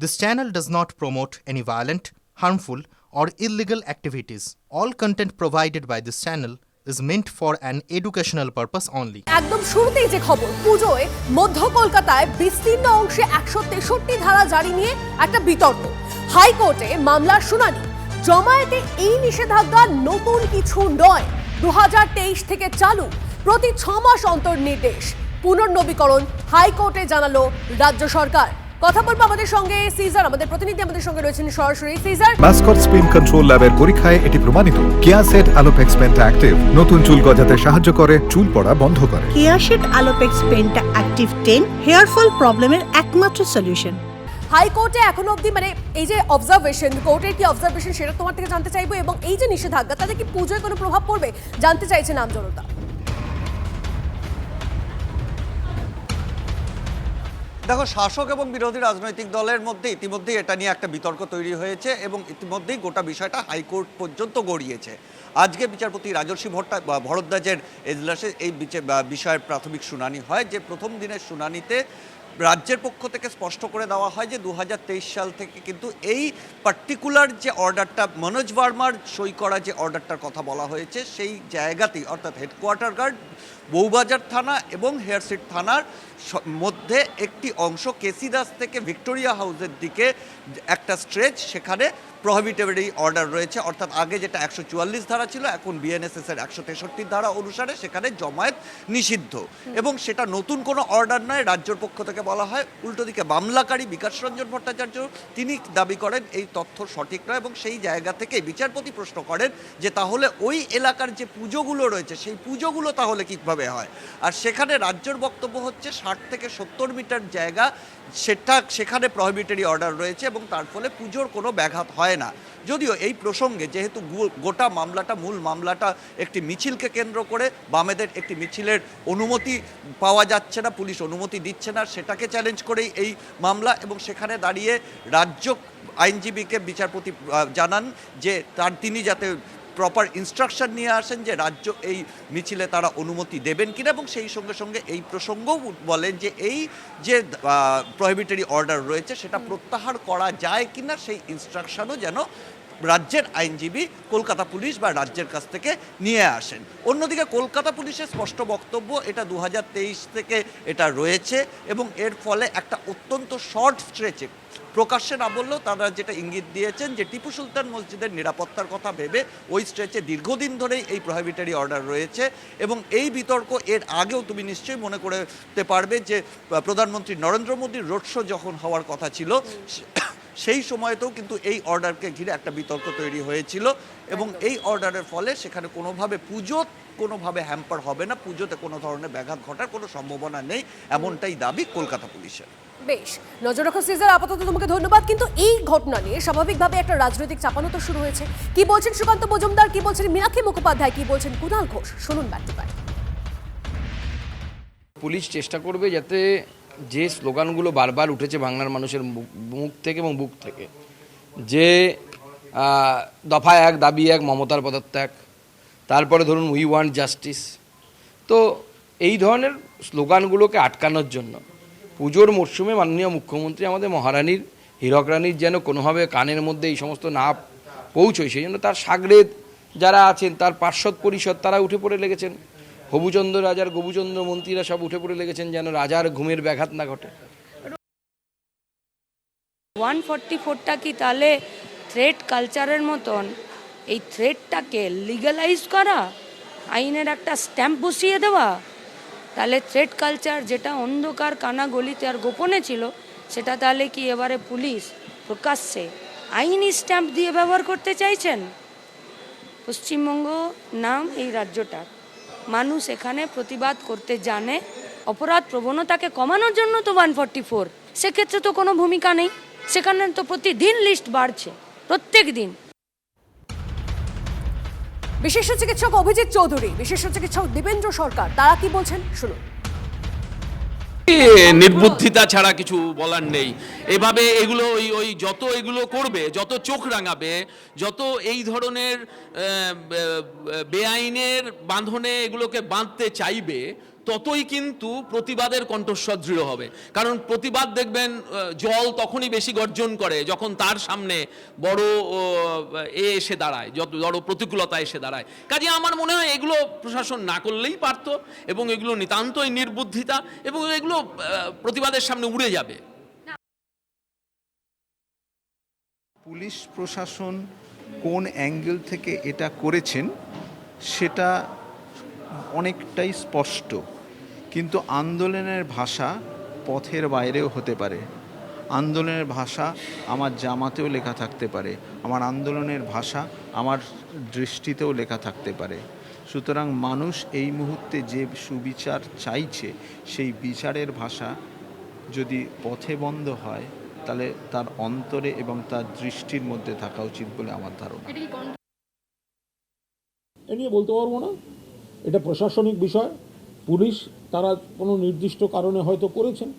This channel does not promote any violent, harmful, or illegal activities. All content provided by this channel is meant for an educational purpose only. একদম শুরুতেই যে খবর পুজোয় মধ্য কলকাতায় বিস্তীর্ণ অংশে একশো তেষট্টি ধারা জারি নিয়ে একটা বিতর্ক হাইকোর্টে মামলার শুনানি জমায়েতে এই নিষেধাজ্ঞা নতুন কিছু নয় দু থেকে চালু প্রতি ছ মাস অন্তর নির্দেশ পুনর্নবীকরণ হাইকোর্টে জানালো রাজ্য সরকার কথা বলব আমাদের সঙ্গে সিজার আমাদের প্রতিনিধি আমাদের সঙ্গে রয়েছেন সরাসরি। সিজার? মাস্কট স্পিন কন্ট্রোল ল্যাবের পরীক্ষায় এটি প্রমাণিত। কেয়াসেট অ্যালোপেক্স পেন্টা অ্যাক্টিভ নতুন চুল গজাতে সাহায্য করে চুল পড়া বন্ধ করে। কেয়াশেড আলোপেক্স পেনটা অ্যাক্টিভ টেন হেয়ার ফল প্রবলেমের একমাত্র সলিউশন হাইকোর্টে এখনও অবধি মানে এই যে অবজারভেশন কোর্টের কি অবজারভেশন সেটা তোমার থেকে জানতে চাইব এবং এই যে নিষেধাজ্ঞা তাতে কি পুজোয় কোনো প্রভাব পড়বে? জানতে চাইছে নাম জনতা দেখো, শাসক এবং বিরোধী রাজনৈতিক দলের মধ্যে ইতিমধ্যেই এটা নিয়ে একটা বিতর্ক তৈরি হয়েছে এবং ইতিমধ্যেই গোটা বিষয়টা হাইকোর্ট পর্যন্ত গড়িয়েছে। আজকে বিচারপতি রাজর্ষি ভট্টা ভরদ্বাজের এজলাসে এই বিষয়ের প্রাথমিক শুনানি হয়, যে প্রথম দিনের শুনানিতে রাজ্যের পক্ষ থেকে স্পষ্ট করে দেওয়া হয় যে দু হাজার তেইশ সাল থেকে কিন্তু এই পার্টিকুলার যে অর্ডারটা মনোজ ভার্মার সই করা যে অর্ডারটার কথা বলা হয়েছে, সেই জায়গাতেই, অর্থাৎ হেডকোয়ার্টার গার্ড বউবাজার থানা এবং হেয়ারসিট থানার মধ্যে একটি অংশ কেসি দাস থেকে ভিক্টোরিয়া হাউসের দিকে একটা স্ট্রেচ, সেখানে প্রহিবিটেরি অর্ডার রয়েছে। অর্থাৎ আগে যেটা একশো চুয়াল্লিশ ধারা ছিল এখন বিএনএসএস এর একশো তেষট্টি ধারা অনুসারে সেখানে জমায়েত নিষিদ্ধ। এবং সেটা নতুন কোনো অর্ডার নয় রাজ্যের পক্ষ থেকে বলা হয়। উল্টো দিকে মামলাকারী বিকাশ রঞ্জন ভট্টাচার্য তিনি দাবি করেন এই তথ্য সঠিক নয় এবং সেই জায়গা থেকে বিচারপতি প্রশ্ন করেন যে তাহলে ওই এলাকার যে পুজোগুলো রয়েছে সেই পুজোগুলো তাহলে কীভাবে হয়? আর সেখানে রাজ্যের বক্তব্য হচ্ছে ষাট থেকে সত্তর মিটার জায়গা সেটা সেখানে প্রহিবিটারি অর্ডার রয়েছে এবং তার ফলে পুজোর কোনো ব্যাঘাত হয় না। যদিও এই প্রসঙ্গে যেহেতু গোটা মামলাটা, মূল মামলাটা একটি মিছিলকে কেন্দ্র করে, বামেদের একটি মিছিলের অনুমতি পাওয়া যাচ্ছে না, পুলিশ অনুমতি দিচ্ছে না, সেটাকে চ্যালেঞ্জ করেই এই মামলা এবং সেখানে দাঁড়িয়ে রাজ্য আইনজীবীকে বিচারপতি জানান যে তার তিনি যাতে প্রপার ইনস্ট্রাকশন নিয়ে আসেন যে রাজ্য এই মিছিলে তারা অনুমতি দেবেন কিনা এবং সেই সঙ্গে সঙ্গে এই প্রসঙ্গও বলেন যে এই যে প্রহিবিটারি অর্ডার রয়েছে সেটা প্রত্যাহার করা যায় কিনা সেই ইনস্ট্রাকশনও যেন রাজ্যের আইনজীবী, কলকাতা পুলিশ বা রাজ্যের কাছ থেকে নিয়ে আসেন। অন্যদিকে কলকাতা পুলিশের স্পষ্ট বক্তব্য, এটা দু হাজার তেইশ থেকে এটা রয়েছে এবং এর ফলে একটা অত্যন্ত শর্ট স্ট্রেচে প্রকাশ্যে না বললেও তারা যেটা ইঙ্গিত দিয়েছেন যে টিপু সুলতান মসজিদের নিরাপত্তার কথা ভেবে ওই স্ট্রেচে দীর্ঘদিন ধরেই এই প্রহিবিটারি অর্ডার রয়েছে এবং এই বিতর্ক এর আগেও তুমি নিশ্চয়ই মনে করতে পারবে যে প্রধানমন্ত্রী নরেন্দ্র মোদীর রোড শো যখন হওয়ার কথা ছিল সেই সময়তেও কিন্তু এই অর্ডারকে ঘিরে একটা বিতর্ক তৈরি হয়েছিল এবং এই অর্ডারের ফলে সেখানে কোনোভাবে পুজো কোনোভাবে হ্যাম্পার হবে না পুজোতে কোনো ধরনের ব্যাঘাত ঘটার কোনো সম্ভাবনা নেই এমনটাই দাবি কলকাতা পুলিশের। বেশ নজর রাখো সিজার আপাতত তোমাকে ধন্যবাদ। কিন্তু এই ঘটনা নিয়ে স্বাভাবিকভাবে একটা রাজনৈতিক চাপানো তো শুরু হয়েছে। কি বলছেন সুকান্ত মজুমদার কি বলছেন মীনাক্ষী মুখোপাধ্যায় কি বলছেন কুণাল ঘোষ? শুনুন টু পুলিশ চেষ্টা করবে যাতে যে স্লোগানগুলো বারবার উঠেছে বাংলার মানুষের মুখ- থেকে এবং বুক থেকে, যে দফা এক, দাবি এক, মমতার পদত্যাগ, তারপরে ধরুন উই ওয়ান্ট জাস্টিস তো এই ধরনের স্লোগানগুলোকে আটকানোর জন্য পুজোর মরশুমে মাননীয় মুখ্যমন্ত্রী আমাদের মহারানীর, হীরক রানীর যেন কোনোভাবে কানের মধ্যে এই সমস্ত না পৌঁছয়, সেই জন্য তার সাগরেদ যারা আছেন, তার পার্শ্বদ পরিষদ, তারা উঠে পড়ে লেগেছেন। হবুচন্দ্র রাজার, গবুচন্দ্র মন্ত্রীরা সব উঠে পড়ে লেগেছেন যেন রাজার ঘুমের ব্যাঘাত না ঘটে। ওয়ান ফর্টি ফোরটা কি তাহলে থ্রেড কালচারের মতন? এই থ্রেডটাকে লিগালাইজ করা, আইনের একটা স্ট্যাম্প বসিয়ে দেওয়া? তাহলে থ্রেড কালচার যেটা অন্ধকার কানা গলিতে আর গোপনে ছিল, সেটা তাহলে কি এবারে পুলিশ প্রকাশ্যে আইনি স্ট্যাম্প দিয়ে ব্যবহার করতে চাইছেন? পশ্চিমবঙ্গ নাম এই রাজ্যটার। মানুষ এখানে প্রতিবাদ করতে জানে। অপরাধ প্রবণতাকে কমানোর জন্য তো ওয়ান ফর্টি ফোর সেক্ষেত্রে তো কোনো ভূমিকা নেই। সেখানে তো প্রতিদিন লিস্ট বাড়ছে। প্রত্যেক দিন। বিশেষ চিকিৎসক অভিজিৎ চৌধুরী বিশেষ চিকিৎসক দেবেন্দ্র সরকার, তারা কি বলছেন? শুনুন। নির্বুদ্ধিতা ছাড়া কিছু বলার নেই। এভাবে এগুলো ওই ওই যত এগুলো করবে, যত চোখ রাঙাবে, যত এই ধরনের বেআইনের বাঁধনে এগুলোকে বাঁধতে চাইবে ততই কিন্তু প্রতিবাদের কণ্ঠস্বর দৃঢ় হবে। কারণ প্রতিবাদ দেখবেন জল তখনই বেশি গর্জন করে যখন তার সামনে বড় এ এসে দাঁড়ায়, যত বড় প্রতিকূলতা এসে দাঁড়ায়। কাজে আমার মনে হয় এগুলো প্রশাসন না করলেই পারত এবং এগুলো নিতান্তই নির্বুদ্ধিতা এবং এগুলো প্রতিবাদের সামনে উড়ে যাবে। পুলিশ প্রশাসন কোন অ্যাঙ্গেল থেকে এটা করেছেন, সেটা অনেকটাই স্পষ্ট কিন্তু আন্দোলনের ভাষা পথের বাইরেও হতে পারে। আন্দোলনের ভাষা আমার জামাতেও লেখা থাকতে পারে আমার আন্দোলনের ভাষা আমার দৃষ্টিতেও লেখা থাকতে পারে। সুতরাং মানুষ এই মুহূর্তে যে সুবিচার চাইছে সেই বিচারের ভাষা যদি পথে বন্ধ হয় তাহলে তার অন্তরে এবং তার দৃষ্টির মধ্যে থাকা উচিত বলে আমার ধারণা। এ নিয়ে বলতে পারব না? এটা প্রশাসনিক বিষয়। পুলিশ তারা কোনো নির্দিষ্ট কারণে হয়তো করেছেন।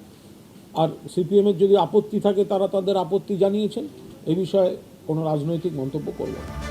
আর সিপিএমের যদি আপত্তি থাকে, তারা তাদের আপত্তি জানিয়েছেন। এ বিষয়ে কোনো রাজনৈতিক মন্তব্য করবেন না।